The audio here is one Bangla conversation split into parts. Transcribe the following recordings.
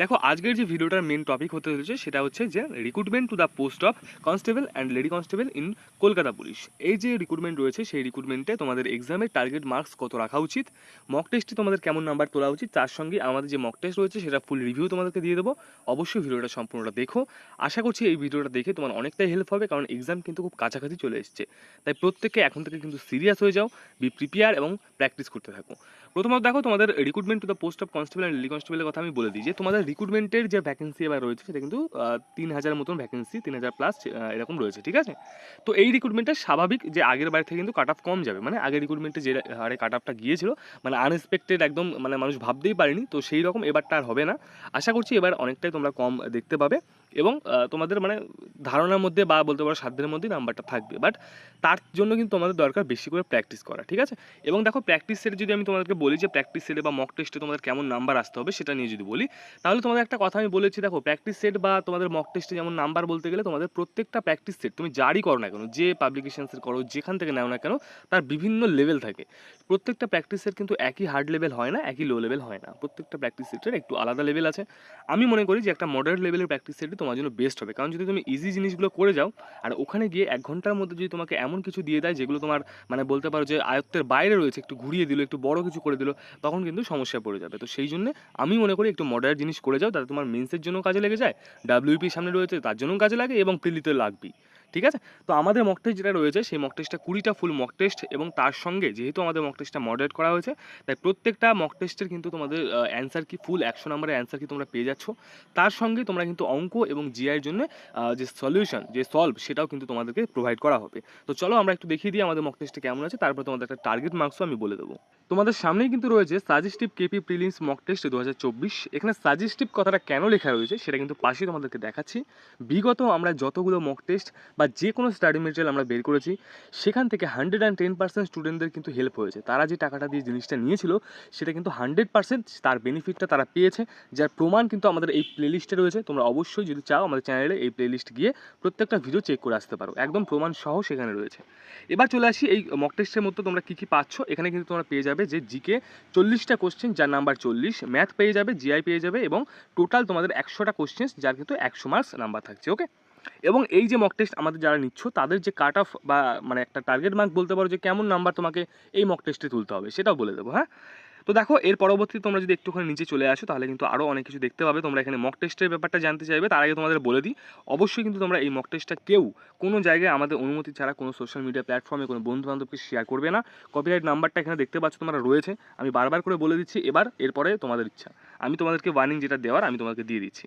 দেখো, আজকের যে ভিডিওটার মেন টপিক হতে চলেছে সেটা হচ্ছে যে recruitment to the post of constable and lady constable in Kolkata police. এই যে রিক্রুটমেন্ট রয়েছে, সেই রিক্রুটমেন্টে তোমাদের এক্সামের টার্গেট মার্কস কত রাখা উচিত মক টেস্টে তোমাদের কেমন নাম্বার তোলা উচিত, তার সঙ্গে আমাদের যে মক টেস্ট রয়েছে সেটা ফুল রিভিউ তোমাদেরকে দিয়ে দেবো। অবশ্যই ভিডিওটা সম্পূর্ণটা দেখো। আশা করছি এই ভিডিওটা দেখে তোমার অনেকটাই হেল্প হবে, কারণ এক্সাম কিন্তু খুব কাছাকাছি চলে এসছে। তাই প্রত্যেককে এখন থেকে কিন্তু সিরিয়াস হয়ে যাও বি প্রিপেয়ার এবং প্র্যাকটিস করতে থাকো। প্রথমত দেখো, তোমাদের recruitment to the post of constable and lady কনস্টেবলের কথা আমি বলে দিই। যে তোমাদের রিক্রুটমেন্টের যে ভ্যাকেন্সি এবার রয়েছে, সেটা কিন্তু তিন হাজার মতন ভ্যাকেন্সি তিন হাজার প্লাস এরকম রয়েছে, ঠিক আছে? তো এই রিক্রুটমেন্টটা স্বাভাবিক যে আগের বার থেকে কিন্তু কাট অফ কম যাবে। মানে আগের রিক্রুটমেন্টে যে হারে কাট অফটা গিয়েছিল মানে আনএক্সপেক্টেড একদম মানে মানুষ ভাবতেই পারেনি, তো সেই রকম এবারটা আর হবে না। আশা করছি এবার অনেকটাই তোমরা কম দেখতে পাবে। এবং তোমাদের মানে ধারণার মধ্যে বা বলতে পারো সাধ্যের মধ্যেই নাম্বারটা থাকবে। বাট তার জন্য কিন্তু তোমাদের দরকার বেশি করে প্র্যাকটিস করা, ঠিক আছে? এবং দেখো প্র্যাকটিস সেটে যদি আমি তোমাদেরকে বলি যে প্র্যাকটিস সেটে বা মক টেস্টে তোমাদের কেমন নাম্বার আসতে হবে সেটা নিয়ে যদি বলি, তাহলে তোমাদের একটা কথা আমি বলেছি, দেখো প্র্যাকটিস সেট বা তোমাদের মক টেস্টে যেমন নাম্বার বলতে গেলে তোমাদের প্রত্যেকটা প্র্যাকটিস সেট তুমি যারই করো না কেন, যে পাবলিকেশনসের করো, যেখান থেকে নাও না কেন, তার বিভিন্ন লেভেল থাকে। প্রত্যেকটা প্র্যাকটিস সেট কিন্তু একই হার্ড লেভেল হয় না, একই লো লেভেল হয় না। প্রত্যেকটা প্র্যাকটিস সেটের একটু আলাদা লেভেল আছে। আমি মনে করি যে একটা মডারেট লেভেলের প্র্যাকটিস সেটই তোমার জন্য বেস্ট হবে। কারণ যদি তুমি ইজি জিনিসগুলো করে যাও, আর ওখানে গিয়ে এক ঘণ্টার মধ্যে যদি তোমাকে এমন কিছু দিয়ে দেয়, যেগুলো তোমার মানে বলতে পারো যে আয়ত্তের বাইরে রয়েছে, একটু ঘুরিয়ে দিলো, একটু বড় কিছু করে দিলো, তখন কিন্তু সমস্যা পড়ে যাবে। তো সেই জন্য আমি মনে করি একটু মডারেট জিনিস করে যাও, তাতে তোমার মেন্সের জন্য কাজে লেগে যায় ডাব্লিউপির সামনে রয়েছে, তার জন্যও কাজে লাগে এবং প্রিলিতে লাগবেই। ঠিক আছে? তো আমাদের মক টেস্ট যেটা রয়েছে, সেই মক টেস্টটা কুড়িটা ফুল মক টেস্ট এবং তার সঙ্গে যেহেতু আমাদের মক টেস্টটা মডারেট করা হয়েছে, তাই প্রত্যেকটা মক টেস্টের কিন্তু তোমাদের অ্যান্সার কি ফুল একশো নম্বরের অ্যান্সার কি তোমরা পেয়ে যাচ্ছ। তার সঙ্গে তোমরা কিন্তু অঙ্ক এবং জিআইয়ের জন্য যে সলিউশন যে সলভ সেটাও কিন্তু তোমাদেরকে প্রোভাইড করা হবে। তো চলো আমরা একটু দেখিয়ে দিই আমাদের মক টেস্টে কেমন আছে তারপর তোমাদের একটা টার্গেট মার্কসও আমি বলে দেবো। তোমাদের সামনেই কিন্তু রয়েছে suggestive KP prelims mock test দু হাজার চব্বিশ। এখানে সাজেস্টিভ কথাটা কেন লেখা রয়েছে সেটা কিন্তু পাশে তোমাদেরকে দেখাচ্ছি। বিগত আমরা যতগুলো মক টেস্ট বা যে কোনো স্টাডি মেটেরিয়াল আমরা বের করেছি, সেখান থেকে হান্ড্রেড অ্যান্ড টেন পার্সেন্ট স্টুডেন্টদের কিন্তু হেল্প হয়েছে। তারা যে টাকাটা দিয়ে জিনিসটা নিয়েছিল, সেটা কিন্তু হান্ড্রেড পার্সেন্ট তার বেনিফিটটা তারা পেয়েছে, যার প্রমাণ কিন্তু আমাদের এই প্লেলিস্টে রয়েছে। তোমরা অবশ্যই যদি চাও আমাদের চ্যানেলে এই প্লেলিস্ট গিয়ে প্রত্যেকটা ভিডিও চেক করে আসতে পারো। একদম প্রমাণ সহ সেখানে রয়েছে। এবার চলে আসি এই মক টেস্টের মধ্যে তোমরা কী কী পাচ্ছ? এখানে কিন্তু তোমরা পেয়ে যাবে যে জিকে চল্লিশটা কোশ্চেন যার নাম্বার চল্লিশ ম্যাথ পেয়ে যাবে জিআই পেয়ে যাবে এবং টোটাল তোমাদের একশোটা কোশ্চেন্স যার কিন্তু একশো মার্কস নাম্বার থাকছে ওকে এবং এই যে মক টেস্ট আমাদের যারা নিচ্ছ, তাদের যে কাট অফ বা মানে একটা টার্গেট মার্ক বলতে পারো যে কেমন নাম্বার তোমাকে এই মক টেস্টে তুলতে হবে, সেটাও বলে দেবো হ্যাঁ? তো দেখো, এর পরবর্তী তোমরা যদি একটুখানি নিচে চলে আসো, তাহলে কিন্তু আরও অনেক কিছু দেখতে পাবে। তোমরা এখানে মক টেস্টের ব্যাপারটা জানতে চাইবে, তার আগে তোমাদের বলে দিই, অবশ্যই কিন্তু তোমরা এই মক টেস্টটা কেউ কোনো জায়গায় আমাদের অনুমতি ছাড়া কোনো সোশ্যাল মিডিয়া প্ল্যাটফর্মে কোনো বন্ধু বান্ধবকে শেয়ার করবে না। কপিরাইট নাম্বারটা এখানে দেখতে পাচ্ছ তোমরা রয়েছে। আমি বারবার করে বলে দিচ্ছি, এবার এরপরে তোমাদের ইচ্ছা। আমি তোমাদেরকে ওয়ার্নিং যেটা দেওয়ার, আমি তোমাদেরকে দিয়ে দিচ্ছি।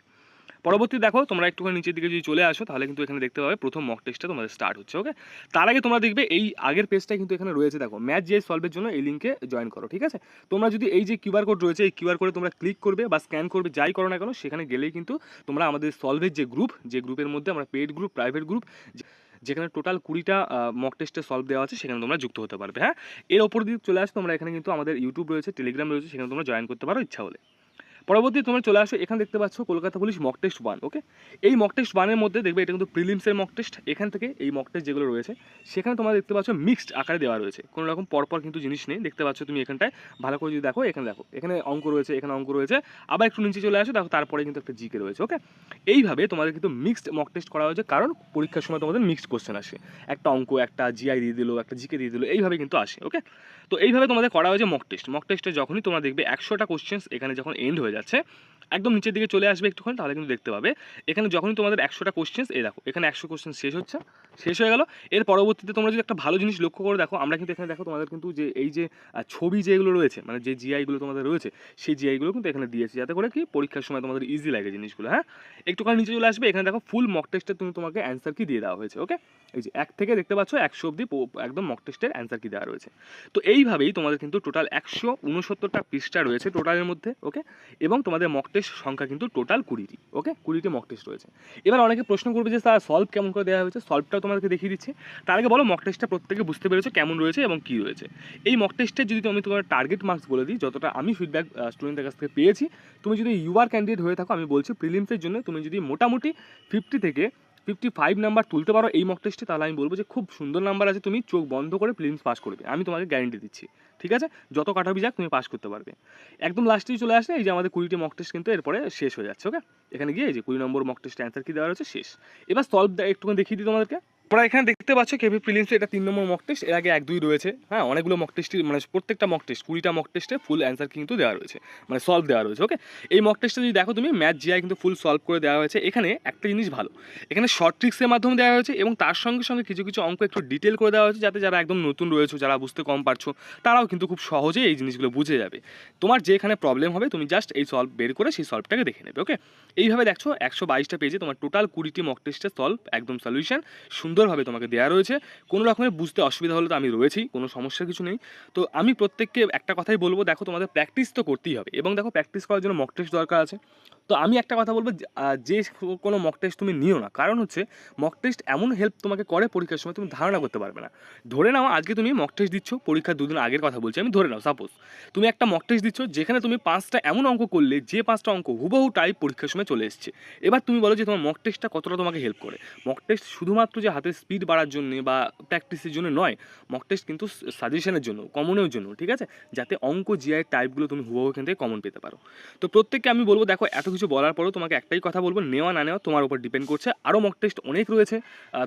পরবর্তী দেখো, তোমরা একটুখানি নিচের দিকে যদি চলে আসো, তাহলে কিন্তু এখানে দেখতে পাবে প্রথম মক টেস্টটা তোমাদের স্টার্ট হচ্ছে ওকে তার আগে তোমরা দেখবে এই আগের পেজটা কিন্তু এখানে রয়েছে, দেখো ম্যাচ যে সলভের জন্য এই লিঙ্কে জয়েন করো, ঠিক আছে? তোমরা যদি এই যে কিউআর কোড রয়েছে, এই কিউআর কোডে তোমরা ক্লিক করবে বা স্ক্যান করবে, যাই করো না কেন, সেখানে গেলেই কিন্তু তোমরা আমাদের সলভের যে গ্রুপ যে গ্রুপের মধ্যে আমরা পেড গ্রুপ প্রাইভেট গ্রুপ যেখানে টোটাল কুড়িটা মক টেস্টে সলভ দেওয়া আছে, সেখানে তোমরা যুক্ত হতে পারবে হ্যাঁ? এর ওপর দিয়ে চলে আসো তোমরা এখানে কিন্তু আমাদের ইউটিউব রয়েছে টেলিগ্রাম রয়েছে, সেখানে তোমরা জয়েন করতে পারো, ইচ্ছা হলে। পরবর্তী তোমরা চলে আসো, এখানে দেখতে পাচ্ছ Kolkata police mock test one okay এই মক টেস্ট ওয়ানের মধ্যে দেখবে এটা কিন্তু প্রিলিমসের মক টেস্ট এখান থেকে এই মক টেস্ট যেগুলো রয়েছে, সেখানে তোমরা দেখতে পাচ্ছ মিক্সড আকারে দেওয়া রয়েছে। কোনো রকম পরপর কিন্তু জিনিস নেই, দেখতে পাচ্ছ তুমি এখানটায়, ভালো করে যদি দেখো, এখানে দেখো, এখানে অঙ্ক রয়েছে, এখানে অঙ্ক রয়েছে। আবার একটু নিচে চলে আসো, দেখো তারপরে কিন্তু একটা জিকে রয়েছে ওকে এইভাবে তোমাদের কিন্তু মিক্সড মক টেস্ট করা হয়েছে, কারণ পরীক্ষার সময় তোমাদের মিক্সড কোশ্চেন আসে। একটা অঙ্ক, একটা জিআই দিয়ে দিল, একটা জিকে দিয়ে দিল, এইভাবে কিন্তু আসে ওকে তো এইভাবে তোমাদের করা হয়েছে মক টেস্ট মক টেস্টে যখনই তোমরা দেখবে একশোটা কোশ্চেন্স এখানে যখন এন্ড হয়ে যাচ্ছে। একদম নিচের দিকে চলে আসবে একটুখানি, তাহলে কিন্তু দেখতে পাবে। এখানে যখনই তোমাদের একশোটা কোশ্চেন্স এই দেখো, এখানে একশো কোশ্চেন শেষ হচ্ছে, শেষ হয়ে গেল। এর পরবর্তীতে তোমরা যদি একটা ভালো জিনিস লক্ষ্য করে, দেখো, আমরা কিন্তু এখানে দেখো তোমাদের কিন্তু যে এই যে ছবি যেগুলো রয়েছে মানে যে জিআইগুলো তোমাদের রয়েছে, সেই জিআইগুলো কিন্তু এখানে দিয়েছে, যাতে করে কি পরীক্ষার সময় তোমাদের ইজি লাগে জিনিসগুলো হ্যাঁ? একটুখানি নিচে চলে আসবে, এখানে দেখো ফুল মক টেস্টে তুমি তোমাকে অ্যান্সার কি দিয়ে দেওয়া হয়েছে ওকে এই যে এক থেকে দেখতে পাচ্ছ, একশো অব্দি একদম মক টেস্টের অ্যান্সার কি দেওয়া রয়েছে। তো এইভাবেই তোমাদের কিন্তু টোটাল একশো উনসত্তরটা পৃষ্ঠা রয়েছে টোটালের মধ্যে ওকে এবং তোমাদের মক টেস্ট সংখ্যা কিন্তু টোটাল কুড়িটি ওকে কুড়িটি মক টেস্ট রয়েছে। এবার অনেকে প্রশ্ন করবে যে, স্যার সলভ কেমন করে দেওয়া হয়েছে? সলভটাও তোমাদেরকে দেখিয়ে দিচ্ছে। তার আগে বলো মক টেস্টটা প্রত্যেকে বুঝতে পেরেছ কেমন রয়েছে এবং কী রয়েছে। এই মক টেস্টে যদি তুমি তোমার টার্গেট মার্কস বলে দিই, যতটা আমি ফিডব্যাক স্টুডেন্টদের কাছ থেকে পেয়েছি, তুমি যদি ইউআর ক্যান্ডিডেট হয়ে থাকো, আমি বলছি প্রিলিমসের জন্য তুমি যদি মোটামুটি ফিফটি থেকে ফিফটি ফাইভ নাম্বার তুলতে পারো এই মক টেস্টে তাহলে আমি বলব যে খুব সুন্দর নাম্বার আছে, তুমি চোখ বন্ধ করে প্লিন্স পাস করবে। আমি তোমাকে গ্যারেন্টি দিচ্ছি, ঠিক আছে? যত কাটাবি যাক, তুমি পাস করতে পারবে। একদম লাস্টেই চলে আসে এই যে আমাদের কুড়িটি মক টেস্ট কিন্তু এরপরে শেষ হয়ে যাচ্ছে ওকে এখানে গিয়ে এই যে কুড়ি নম্বর মক টেস্ট অ্যান্সার কি দেওয়া রয়েছে, শেষ। এবার সলভ একটুখানি দেখিয়ে দিই তোমাদেরকে। তোমরা এখানে দেখতে পাচ্ছ কেভি প্রিলিমসে এটা তিন নম্বর মক টেস্ট এর আগে এক দুই রয়েছে। হ্যাঁ অনেকগুলো মক টেস্ট মানে প্রত্যেকটা মক টেস্ট কুড়িটা মক টেস্টে ফুল অ্যান্সার কিন্তু দেওয়া রয়েছে। মানে সলভ দেওয়া রয়েছে ওকে এই মক টেস্টে যদি দেখো তুমি ম্যাথ জিআই কিন্তু ফুল সলভ করে দেওয়া হয়েছে। এখানে একটা জিনিস ভালো, এখানে শর্ট ট্রিক্সের মাধ্যমে দেওয়া হয়েছে এবং তার সঙ্গে সঙ্গে কিছু কিছু অঙ্ক একটু ডিটেল করে দেওয়া হয়েছে, যাতে যারা একদম নতুন রয়েছে, যারা বুঝতে কম পারছ, তারাও কিন্তু খুব সহজেই এই জিনিসগুলো বুঝে যাবে। তোমার যেখানে প্রবলেম হবে, তুমি জাস্ট এই সলভ বের করে সেই সলভটাকে দেখে নেবে ওকে এইভাবে দেখছ, একশো বাইশটা পেজে তোমার টোটাল কুড়িটি মক টেস্টের সলভ একদম সলিউশন সুন্দরভাবে তোমাকে দেওয়া রয়েছে। কোনো রকমের বুঝতে অসুবিধা হলে তো আমি রয়েছি, কোনো সমস্যা কিছু নেই। তো আমি প্রত্যেককে একটা কথাই বলব, দেখো তোমাদের প্র্যাকটিস তো করতেই হবে। এবং দেখো প্র্যাকটিস করার জন্য মক টেস্ট দরকার আছে। তো আমি একটা কথা বলব যে, কোনো মক টেস্ট তুমি নিও না। কারণ হচ্ছে মক টেস্ট এমন হেল্প তোমাকে করে পরীক্ষার সময় তুমি ধারণা করতে পারবে না। ধরে নাও আজকে তুমি মক টেস্ট দিচ্ছ পরীক্ষার দুদিন আগের কথা বলছি আমি ধরে নাও সাপোজ তুমি একটা মক টেস্ট দিচ্ছ যেখানে তুমি পাঁচটা এমন অঙ্ক করলে যে পাঁচটা অঙ্ক হুবহু টাইপ পরীক্ষার সময় চলে এসছে। এবার তুমি বলো যে তোমার মক টেস্টটা কতটা তোমাকে হেল্প করে? মক টেস্ট শুধুমাত্র যে হাতের স্পিড বাড়ার জন্য বা প্র্যাকটিসের জন্য নয় মক টেস্ট কিন্তু সাজেশনের জন্য কমনের জন্য ঠিক আছে? যাতে অঙ্ক জিআই টাইপগুলো তুমি হুবহু এখান থেকে কমন পেতে পারো। তো প্রত্যেককে আমি বলব দেখো এত কিছু বলার পরেও তোমাকে একটাই কথা বলব, নেওয়া না নেওয়া তোমার উপর ডিপেন্ড করছে। আরও মক টেস্ট অনেক রয়েছে।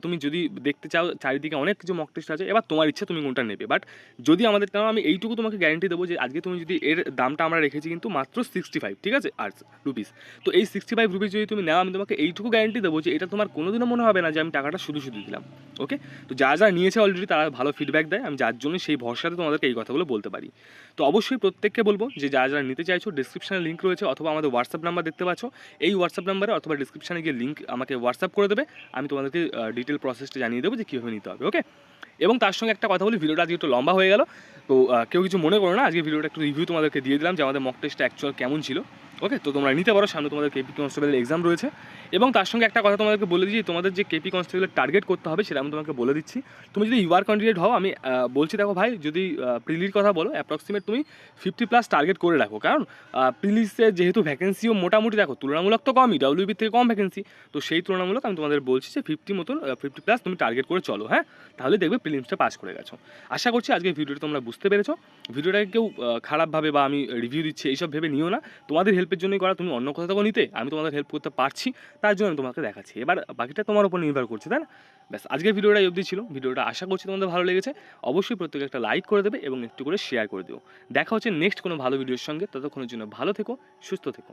তুমি যদি দেখতে চাও, চারিদিকে অনেক কিছু মক টেস্ট আছে, এবার তোমার ইচ্ছে তুমি কোনটা নেবে। বাট যদি আমাদের নাও আমি এইটুকু তোমাকে গ্যারেন্টি দেবো যে আজকে তুমি যদি এর দামটা আমরা রেখেছি কিন্তু মাত্র সিক্সটি ফাইভ ঠিক আছে? আর্টস রুপিস তো এই সিক্সটি ফাইভ রুপিস যদি তুমি নাও, আমি তোমাকে এইটুকু গ্যারেন্টি দেবো যে এটা তোমার কোনোদিনও মনে হবে না যে আমি টাকাটা শুধু শুধু দিলাম ওকে তো যা যা নিয়েছে অলরেডি তারা ভালো ফিডব্যাক দেয়, আমি যার জন্য সেই ভরসাতে তোমাদেরকে এই কথাগুলো বলতে পারি। তো অবশ্যই প্রত্যেককে বলব যে যা যারা নিতে চাইছো ডিসক্রিপশনে লিঙ্ক রয়েছে, অথবা আমাদের হোয়াটসঅ্যাপ নাম্বার দেখতে পাচ্ছ। এই হোয়াটসঅ্যাপ নাম্বারে অথবা ডিসক্রিপশানে গিয়ে লিঙ্ক আমাকে হোয়াটসঅ্যাপ করে দেবে। আমি তোমাদেরকে ডিটেল প্রসেসটা জানিয়ে দেবো যে কীভাবে নিতে হবে ওকে এবং তার সঙ্গে একটা কথা বলি, ভিডিওটা আজকে একটু লম্বা হয়ে গেল। তো কেউ কিছু মনে করো না, আজকে ভিডিওটা একটু রিভিউ তোমাদেরকে দিয়ে দিলাম যে আমাদের মক টেস্টটা অ্যাকচুয়াল কেমন ছিল। ওকে তো তোমরা নিতে পারো। সামনে তোমাদের কেপি কনস্টেবলের এক্সাম রয়েছে। এবং তার সঙ্গে একটা কথা তোমাদেরকে বলে দিচ্ছি, তোমাদের যে কেপি কনস্টেবলের টার্গেট করতে হবে সেটা আমি তোমাকে বলে দিচ্ছি। তুমি যদি ইউআর ক্যান্ডিডেট হও, আমি বলছি দেখো ভাই, যদি প্রিলির কথা বলো অ্যাপ্রক্সিমেট তুমি ফিফটি প্লাস টার্গেট করে রাখো। কারণ প্রিলিসে যেহেতু ভ্যাকেন্সিও মোটামুটি দেখো, তুলনামূলক তো কমই ডাব্লিউবি থেকে কম ভ্যাকেন্সি তো সেই তুলনামূলক আমি তোমাদের বলছি যে ফিফটি মতন ফিফটি প্লাস তুমি টার্গেট করে চলো হ্যাঁ? তাহলে দেখবে প্রিলিমসটা পাস করে গেছো। আশা করছি আজকে ভিডিওটা তোমরা বুঝতে পেরেছ। ভিডিওটাকে কেউ খারাপভাবে বা আমি রিভিউ দিচ্ছি, এইসব ভেবে নিও না। তোমাদের হেল্পের জন্যই করা, তুমি অন্য কোথাও নিতে, আমি তোমাদের হেল্প করতে পারছি, তার জন্য আমি তোমাকে দেখাচ্ছি। এবার বাকিটা তোমার উপর নির্ভর করছে, তাই না? ব্যাস, আজকের ভিডিওটা অবধি ছিল। ভিডিওটা আশা করছি তোমাদের ভালো লেগেছে। অবশ্যই প্রত্যেকে একটা লাইক করে দেবে এবং একটু করে শেয়ার করে দিও। দেখা হচ্ছে নেক্সট কোনো ভালো ভিডিওর সঙ্গে। ততক্ষণের জন্য ভালো থেকো, সুস্থ থেকো।